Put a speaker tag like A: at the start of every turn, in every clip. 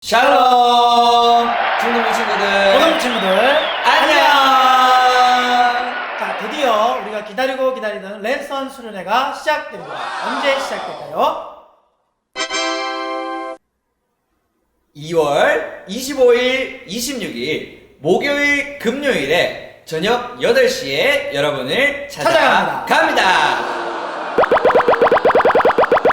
A: 샬롬! 중동의 친구들.
B: 고등 친구들.
A: 안녕!
B: 자 드디어 우리가 기다리고 기다리던 랜선 수련회가 시작됩니다. 언제 시작될까요?
A: 2월 25일 26일 목요일 금요일에 저녁 8시에 여러분을
B: 찾아갑니다.
A: 찾아갑니다.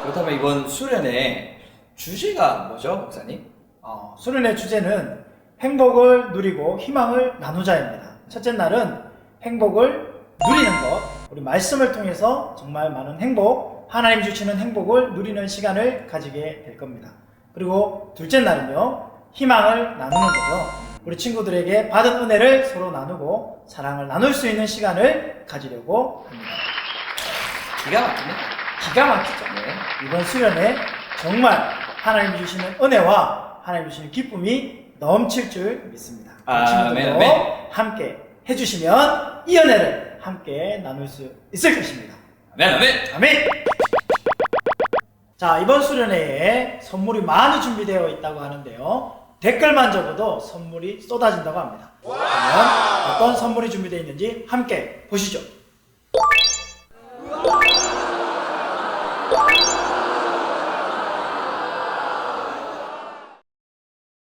A: 그렇다면 이번 수련회 주제가 뭐죠 목사님?
B: 어, 수련회 주제는 행복을 누리고 희망을 나누자입니다. 첫째 날은 행복을 누리는 것. 우리 말씀을 통해서 정말 많은 행복 하나님 주시는 행복을 누리는 시간을 가지게 될 겁니다. 그리고 둘째 날은요 희망을 나누는 거죠. 우리 친구들에게 받은 은혜를 서로 나누고 사랑을 나눌 수 있는 시간을 가지려고 합니다.
A: 기가 막힙니다
B: 기가 막히죠.
A: 네.
B: 이번 수련회 정말 하나님 주시는 은혜와 하나님 주시는 기쁨이 넘칠 줄 믿습니다. 그
A: 아멘.
B: 함께 해주시면 이 연애를 함께 나눌 수 있을 것입니다.
A: 아멘. 아멘.
B: 아멘. 자 이번 수련회에 선물이 많이 준비되어 있다고 하는데요. 댓글만 적어도 선물이 쏟아진다고 합니다. 그러면 어떤 선물이 준비되어 있는지 함께 보시죠.